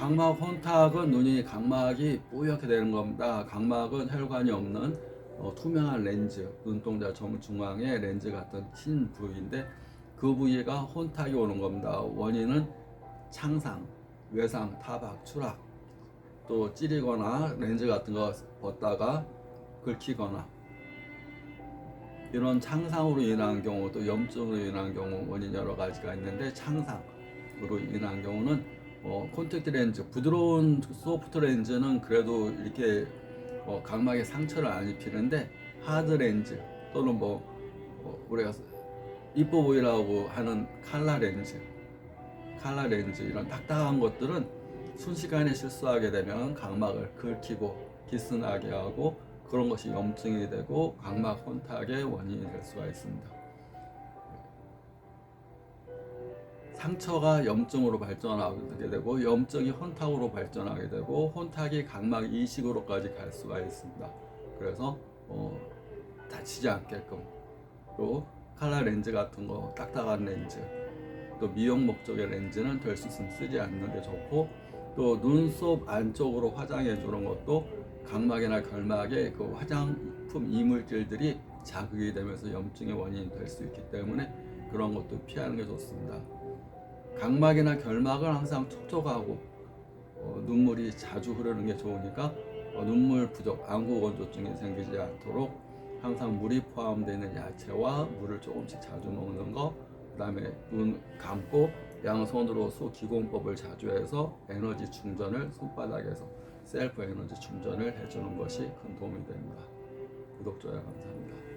각막 혼탁은 눈이 각막이 뿌옇게 되는 겁니다. 각막은 혈관이 없는 어, 투명한 렌즈, 눈동자 정중앙에 렌즈 같은 흰 부위인데 그 부위가 혼탁이 오는 겁니다. 원인은 창상, 외상, 타박, 추락, 또 찌리거나 렌즈 같은 거 벗다가 긁히거나 이런 창상으로 인한 경우 또 염증으로 인한 경우 원인 여러 가지가 있는데 창상으로 인한 경우는 어, 콘택트 렌즈 부드러운 소프트 렌즈는 그래도 이렇게 어, 각막에 상처를 안 입히는데 하드 렌즈 또는 뭐 어, 우리가 이뻐 보이라고 하는 칼라 렌즈 칼라 렌즈 이런 딱딱한 것들은 순식간에 실수하게 되면 각막을 긁히고 기스나게 하고 그런 것이 염증이 되고 각막 혼탁의 원인이 될 수가 있습니다. 상처가 염증으로 발전하게 되고 염증이 혼탁으로 발전하게 되고 혼탁이 각막 이식으로까지 갈 수가 있습니다. 그래서 어, 다치지 않게끔 또 칼라 렌즈 같은 거 딱딱한 렌즈 또 미용 목적의 렌즈는 될 수 있으면 쓰지 않는 게 좋고 또 눈썹 안쪽으로 화장해 주는 것도 각막이나 결막에 그 화장품 이물질들이 자극이 되면서 염증의 원인이 될 수 있기 때문에 그런 것도 피하는 게 좋습니다. 각막이나 결막은 항상 촉촉하고 어, 눈물이 자주 흐르는 게 좋으니까 어, 눈물 부족, 안구 건조증이 생기지 않도록 항상 물이 포함되어 있는 야채와 물을 조금씩 자주 먹는 거, 그다음에 눈 감고 양손으로 소 기공법을 자주 해서 에너지 충전을 손바닥에서 셀프 에너지 충전을 해주는 것이 큰 도움이 됩니다. 구독, 좋아요 감사합니다.